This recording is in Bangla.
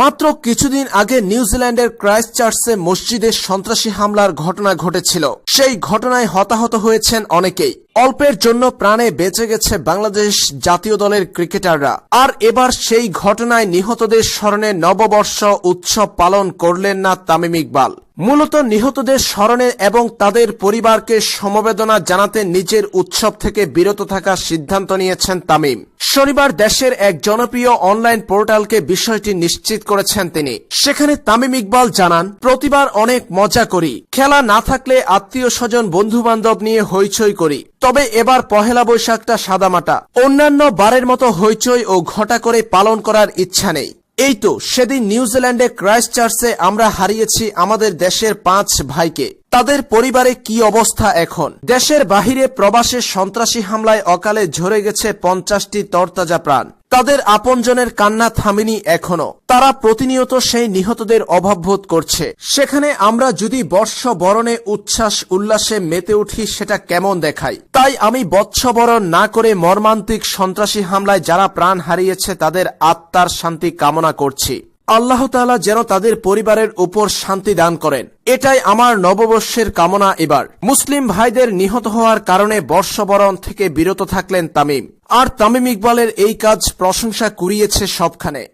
মাত্র কিছুদিন আগে নিউজিল্যান্ডের ক্রাইস্ট চার্চে মসজিদে সন্ত্রাসী হামলার ঘটনা ঘটেছিল। সেই ঘটনায় হতাহত হয়েছেন অনেকেই। অল্পের জন্য প্রাণে বেঁচে গেছে বাংলাদেশ জাতীয় দলের ক্রিকেটাররা। আর এবার সেই ঘটনায় নিহতদের স্মরণে নববর্ষ উৎসব পালন করলেন না তামিম ইকবাল। মূলত নিহতদের স্মরণে এবং তাদের পরিবারকে সমবেদনা জানাতে নিজের উৎসব থেকে বিরত থাকার সিদ্ধান্ত নিয়েছেন তামিম। শনিবার দেশের এক জনপ্রিয় অনলাইন পোর্টালকে বিষয়টি নিশ্চিত করেছেন তিনি। সেখানে তামিম ইকবাল জানান, প্রতিবার অনেক মজা করি। খেলা না থাকলে আত্মীয় স্বজন বন্ধু বান্ধব নিয়ে হইচই করি। তবে এবার পহেলা বৈশাখটা সাদামাটা। অন্যান্য বারের মতো হইচই ও ঘটা করে পালন করার ইচ্ছা নেই। এই তো সেদিন নিউজিল্যান্ডে ক্রাইস্ট চার্চে আমরা হারিয়েছি আমাদের দেশের পাঁচ ভাইকে। তাদের পরিবারে কি অবস্থা এখন? দেশের বাহিরে প্রবাসে সন্ত্রাসী হামলায় অকালে ঝরে গেছে পঞ্চাশটি তরতাজা প্রাণ। তাদের আপনজনের কান্না থামেনি এখনও। তারা প্রতিনিয়ত সেই নিহতদের অভাববোধ করছে। সেখানে আমরা যদি বর্ষ বরণে উচ্ছ্বাস, উল্লাসে মেতে উঠি, সেটা কেমন দেখাই তাই আমি বৎসবরণ না করে মর্মান্তিক সন্ত্রাসী হামলায় যারা প্রাণ হারিয়েছে, তাদের আত্মার শান্তি কামনা করছি। আল্লাহ তালা যেন তাদের পরিবারের উপর শান্তি দান করেন। এটাই আমার নববর্ষের কামনা এবার। মুসলিম ভাইদের নিহত হওয়ার কারণে বর্ষবরণ থেকে বিরত থাকলেন তামিম। আর তামিম ইকবালের এই কাজ প্রশংসা কুড়িয়েছে সবখানে।